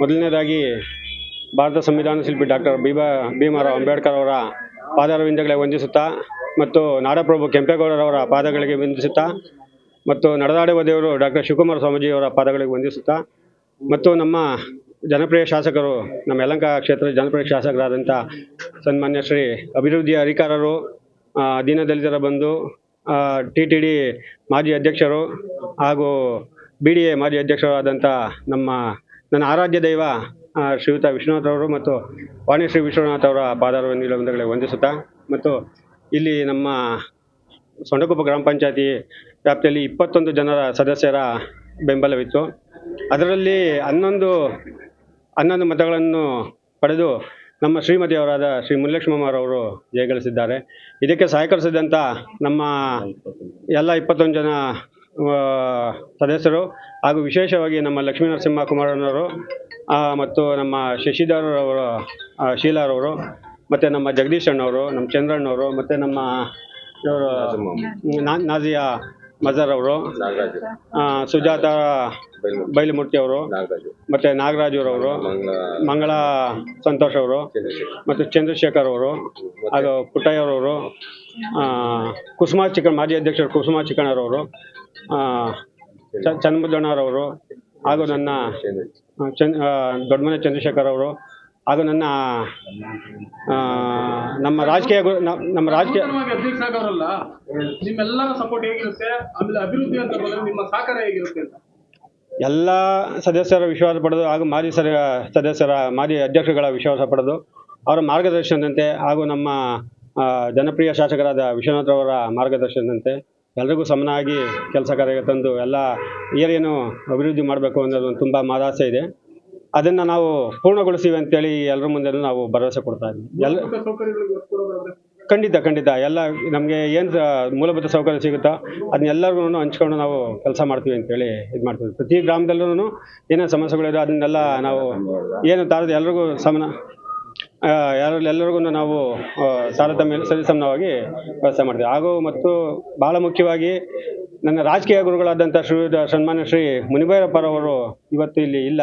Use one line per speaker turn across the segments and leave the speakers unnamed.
ಮೊದಲನೇದಾಗಿ ಭಾರತ ಸಂವಿಧಾನ ಶಿಲ್ಪಿ ಡಾಕ್ಟರ್ ಭೀಮಾ ಭೀಮರಾವ್ ಅಂಬೇಡ್ಕರ್ ಅವರ ಪಾದಾರವಿಂದಗಳಿಗೆ ವಂದಿಸುತ್ತಾ ಮತ್ತು ನಾಡಪ್ರಭು ಕೆಂಪೇಗೌಡರವರ ಪಾದಗಳಿಗೆ ವಂದಿಸುತ್ತಾ ಮತ್ತು ನಡೆದಾಡುವ ದೇವರು ಡಾಕ್ಟರ್ ಶಿವಕುಮಾರ ಸ್ವಾಮೀಜಿಯವರ ಪಾದಗಳಿಗೆ ವಂದಿಸುತ್ತಾ ಮತ್ತು ನಮ್ಮ ಜನಪ್ರಿಯ ಶಾಸಕರು, ನಮ್ಮ ಯಲಂಕ ಕ್ಷೇತ್ರದ ಜನಪ್ರಿಯ ಶಾಸಕರಾದಂಥ ಸನ್ಮಾನ್ಯ ಶ್ರೀ ಅಭಿವೃದ್ಧಿಯ ಅಧಿಕಾರರು ದೀನದಲಿತರ ಬಂಧು ಟಿ ಟಿ ಡಿ ಮಾಜಿ ಅಧ್ಯಕ್ಷರು ಹಾಗೂ ಬಿ ಡಿ ಎ ಮಾಜಿ ಅಧ್ಯಕ್ಷರಾದಂಥ ನಮ್ಮ ನನ್ನ ಆರಾಧ್ಯ ದೈವ ಶ್ರೀಯುತ ವಿಶ್ವನಾಥ್ ಅವರು ಮತ್ತು ವಾಣಿಶ್ರೀ ವಿಶ್ವನಾಥ್ ಅವರ ಪಾದಾರವಿಂದಗಳಿಗೆ ವಂದಿಸುತ್ತಾ ಮತ್ತು ಇಲ್ಲಿ ನಮ್ಮ ಸೊಂಡಕೊಪ್ಪ ಗ್ರಾಮ ಪಂಚಾಯತಿ ವ್ಯಾಪ್ತಿಯಲ್ಲಿ ಇಪ್ಪತ್ತೊಂದು ಜನರ ಸದಸ್ಯರ ಬೆಂಬಲವಿತ್ತು. ಅದರಲ್ಲಿ ಹನ್ನೊಂದು ಹನ್ನೊಂದು ಮತಗಳನ್ನು ಪಡೆದು ನಮ್ಮ ಶ್ರೀಮತಿಯವರಾದ ಶ್ರೀ ಮುನಿಲಕ್ಷ್ಮಮ್ಮರವರು ಜಯಗಳಿಸಿದ್ದಾರೆ. ಇದಕ್ಕೆ ಸಹಕರಿಸಿದಂಥ ನಮ್ಮ ಎಲ್ಲ ಇಪ್ಪತ್ತೊಂದು ಜನ ಸದಸ್ಯರು ಹಾಗೂ ವಿಶೇಷವಾಗಿ ನಮ್ಮ ಲಕ್ಷ್ಮೀ ನರಸಿಂಹ ಕುಮಾರನವರು ಮತ್ತು ನಮ್ಮ ಶಶಿಧರವರು ಶೀಲಾರವರು ಮತ್ತು ನಮ್ಮ ಜಗದೀಶ್ ಅಣ್ಣವರು ನಮ್ಮ ಚಂದ್ರಣ್ಣವರು ಮತ್ತು ನಮ್ಮ ಇವರು ನಾಜಿಯಾ ಮಜರ್ ಅವರು ಸುಜಾತ ಬೈಲಮೂರ್ತಿ ಅವರು ಮತ್ತು ನಾಗರಾಜರವರು ಮಂಗಳ ಸಂತೋಷ್ ಅವರು ಮತ್ತು ಚಂದ್ರಶೇಖರ್ ಅವರು ಹಾಗೂ ಪುಟ್ಟಯ್ಯರವರು ಆ, ಕುಸುಮಾ ಚಿಕ್ಕಣ್ಣ ಮಾಜಿ ಅಧ್ಯಕ್ಷರು ಕುಸುಮಾ ಚಿಕ್ಕಣ್ಣರವರು ಚನ್ನಬಸವಣ್ಣರವರು ಹಾಗೂ ನನ್ನ ಚಂದ್ ದೊಡ್ಡಮನೆ ಚಂದ್ರಶೇಖರ್ ಅವರು ಹಾಗೂ ನನ್ನ ನಮ್ಮ ರಾಜಕೀಯ ಗುರು ನಮ್ಮ ರಾಜಕೀಯ
ನಿಮ್ಮೆಲ್ಲರ ಸಪೋರ್ಟ್ ಹೇಗಿರುತ್ತೆ? ಆಮೇಲೆ ಅಭಿವೃದ್ಧಿ ಅಂತ ಬಂದ್ರೆ ನಿಮ್ಮ ಸಹಕಾರ ಹೇಗಿರುತ್ತೆ ಅಂತ?
ಎಲ್ಲ ಸದಸ್ಯರ ವಿಶ್ವಾಸ ಪಡೆದು ಹಾಗೂ ಮಾಜಿ ಸರ ಸದಸ್ಯರ ಮಾಜಿ ಅಧ್ಯಕ್ಷಗಳ ವಿಶ್ವಾಸ ಪಡೆದು ಅವರ ಮಾರ್ಗದರ್ಶನದಂತೆ ಹಾಗೂ ನಮ್ಮ ಜನಪ್ರಿಯ ಶಾಸಕರಾದ ವಿಶ್ವನಾಥ್ ಅವರ ಮಾರ್ಗದರ್ಶನದಂತೆ ಎಲ್ರಿಗೂ ಸಮನಾಗಿ ಕೆಲಸ ಕಾರ್ಯ ತಂದು ಎಲ್ಲ ಏರಿಯನ್ನು ಅಭಿವೃದ್ಧಿ ಮಾಡಬೇಕು ಅನ್ನೋದು ತುಂಬ ಮಾದಾಸೆ ಇದೆ. ಅದನ್ನು ನಾವು ಪೂರ್ಣಗೊಳಿಸ್ತೀವಿ ಅಂತೇಳಿ ಎಲ್ಲರ ಮುಂದೆ ನಾವು ಭರವಸೆ ಕೊಡ್ತಾ ಇದ್ದೀವಿ. ಎಲ್ಲ ಖಂಡಿತ ಖಂಡಿತ. ಎಲ್ಲ ನಮಗೆ ಏನು ಮೂಲಭೂತ ಸೌಕರ್ಯ ಸಿಗುತ್ತೋ ಅದನ್ನೆಲ್ಲರಿಗೂ ಹಂಚ್ಕೊಂಡು ನಾವು ಕೆಲಸ ಮಾಡ್ತೀವಿ ಅಂತೇಳಿ ಇದು ಮಾಡ್ತೀವಿ. ಪ್ರತಿ ಗ್ರಾಮದಲ್ಲೂ ಏನೇನು ಸಮಸ್ಯೆಗಳಿದೆ ಅದನ್ನೆಲ್ಲ ನಾವು ಏನು ತಾರದು ಎಲ್ರಿಗೂ ಸಮನ ಆ, ಯಾರು ಎಲ್ಲರಿಗೂ ನಾವು ತಾರತಮ್ಯ ಸರಿಸಮನವಾಗಿ ವ್ಯವಸ್ಥೆ ಮಾಡ್ತೀವಿ. ಹಾಗೂ ಮತ್ತು ಬಹಳ ಮುಖ್ಯವಾಗಿ ನನ್ನ ರಾಜಕೀಯ ಗುರುಗಳಾದಂಥ ಶ್ರೀ ಸನ್ಮಾನ್ಯ ಶ್ರೀ ಮುನಿಭೈರಪ್ಪರವರು ಇವತ್ತು ಇಲ್ಲಿ ಇಲ್ಲ.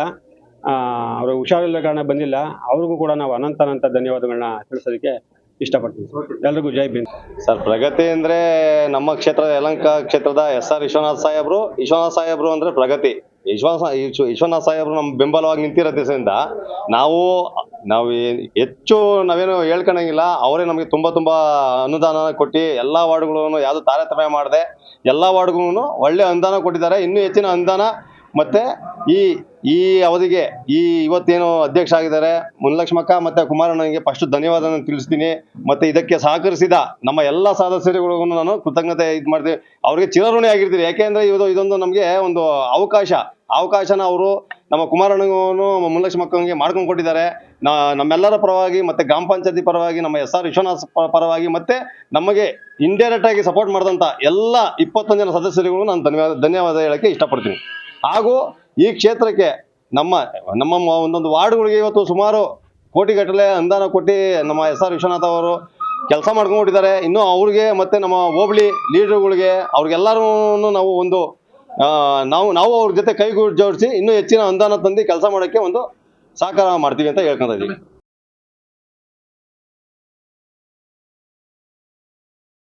ಅವರು ಹುಷಾರಿಲ್ಲದ ಕಾರಣ ಬಂದಿಲ್ಲ. ಅವ್ರಿಗೂ ಕೂಡ ನಾವು ಅನಂತ ಅನಂತ ಧನ್ಯವಾದಗಳನ್ನ ತಿಳಿಸೋದಕ್ಕೆ ಇಷ್ಟಪಡ್ತೀವಿ ಎಲ್ರಿಗೂ ಜೈ ಭೀಮ್.
ಸರ್ ಪ್ರಗತಿ ಅಂದರೆ ನಮ್ಮ ಕ್ಷೇತ್ರದ ಯಲಂಕ ಕ್ಷೇತ್ರದ ಎಸ್ ಆರ್ ವಿಶ್ವನಾಥ್ ಸಾಹೇಬ್ರು ವಿಶ್ವನಾಥ್ ಸಾಹೇಬ್ರು ಅಂದರೆ ಪ್ರಗತಿ. ವಿಶ್ವನಾಥ ವಿಶ್ವ- ವಿಶ್ವನಾಥ್ ಸಾಹೇಬ್ರು ನಮ್ಮ ಬೆಂಬಲವಾಗಿ ನಿಂತಿರೋದ್ರಿಂದ ನಾವು ನಾವು ಹೆಚ್ಚು ನಾವೇನು ಹೇಳ್ಕೊಳಂಗಿಲ್ಲ ಅವರೇ ನಮಗೆ ತುಂಬ ತುಂಬ ಅನುದಾನ ಕೊಟ್ಟು ಎಲ್ಲ ವಾರ್ಡ್ಗಳನ್ನು ಯಾವುದು ತಾರತಮ್ಯ ಮಾಡದೆ, ಎಲ್ಲ ವಾರ್ಡ್ಗೂ ಒಳ್ಳೆ ಅನುದಾನ ಕೊಟ್ಟಿದ್ದಾರೆ. ಇನ್ನೂ ಹೆಚ್ಚಿನ ಅನುದಾನ ಮತ್ತೆ ಈ ಈ ಅವಧಿಗೆ ಈ ಇವತ್ತೇನು ಅಧ್ಯಕ್ಷ ಆಗಿದ್ದಾರೆ ಮುನಲಕ್ಷ್ಮಕ್ಕ ಮತ್ತೆ ಕುಮಾರಣ್ಣನಿಗೆ ಫಸ್ಟ್ ಧನ್ಯವಾದ ತಿಳಿಸ್ತೀನಿ. ಮತ್ತೆ ಇದಕ್ಕೆ ಸಹಕರಿಸಿದ ನಮ್ಮ ಎಲ್ಲ ಸದಸ್ಯರುಗಳಿಗೂ ನಾನು ಕೃತಜ್ಞತೆ ಇದು ಮಾಡ್ತೀನಿ ಅವ್ರಿಗೆ ಚಿರಋಣಿ ಆಗಿರ್ತೀನಿ. ಯಾಕೆಂದ್ರೆ ಇದು, ಇದೊಂದು ನಮಗೆ ಒಂದು ಅವಕಾಶ. ಅವಕಾಶನ ಅವರು ನಮ್ಮ ಕುಮಾರಣ್ಣಗೂ ಮುನ್ಲಕ್ಷ್ಮಕ್ಕನಿಗೆ ಮಾಡ್ಕೊಂಡು ಕೊಟ್ಟಿದ್ದಾರೆ. ನಾ ನಮ್ಮೆಲ್ಲರ ಪರವಾಗಿ ಮತ್ತೆ ಗ್ರಾಮ ಪಂಚಾಯತಿ ಪರವಾಗಿ, ನಮ್ಮ ಎಸ್ ಆರ್ ವಿಶ್ವನಾಥ್ ಪರವಾಗಿ ಮತ್ತೆ ನಮಗೆ ಇಂಡೈರೆಕ್ಟ್ ಆಗಿ ಸಪೋರ್ಟ್ ಮಾಡಿದಂಥ ಎಲ್ಲ ಇಪ್ಪತ್ತೊಂದು ಜನ ಸದಸ್ಯರಿಗೂ ನಾನು ಧನ್ಯವಾದ ಧನ್ಯವಾದ ಹೇಳಕ್ಕೆ ಇಷ್ಟಪಡ್ತೀನಿ. ಹಾಗೂ ಈ ಕ್ಷೇತ್ರಕ್ಕೆ ನಮ್ಮ ನಮ್ಮ ಒಂದೊಂದು ವಾರ್ಡ್ಗಳಿಗೆ ಇವತ್ತು ಸುಮಾರು ಕೋಟಿಗಟ್ಟಲೆ ಅನುದಾನ ಕೊಟ್ಟು ನಮ್ಮ ಎಸ್ ಆರ್ ವಿಶ್ವನಾಥ್ ಅವರು ಕೆಲಸ ಮಾಡ್ಕೊಂಡ್ಬಿಟ್ಟಿದ್ದಾರೆ. ಇನ್ನು ಅವ್ರಿಗೆ ಮತ್ತೆ ನಮ್ಮ ಹೋಬಳಿ ಲೀಡರ್ಗಳಿಗೆ ಅವ್ರಿಗೆಲ್ಲರೂ ನಾವು ಒಂದು ನಾವು ನಾವು ಅವ್ರ ಜೊತೆ ಕೈಗೂಡಿ ಜೋಡಿಸಿ ಇನ್ನೂ ಹೆಚ್ಚಿನ ಅನುದಾನ ತಂದು ಕೆಲಸ ಮಾಡೋಕ್ಕೆ ಒಂದು ಸಹಕಾರ ಮಾಡ್ತೀವಿ ಅಂತ ಹೇಳ್ಕೊಂತ ಇದೀವಿ.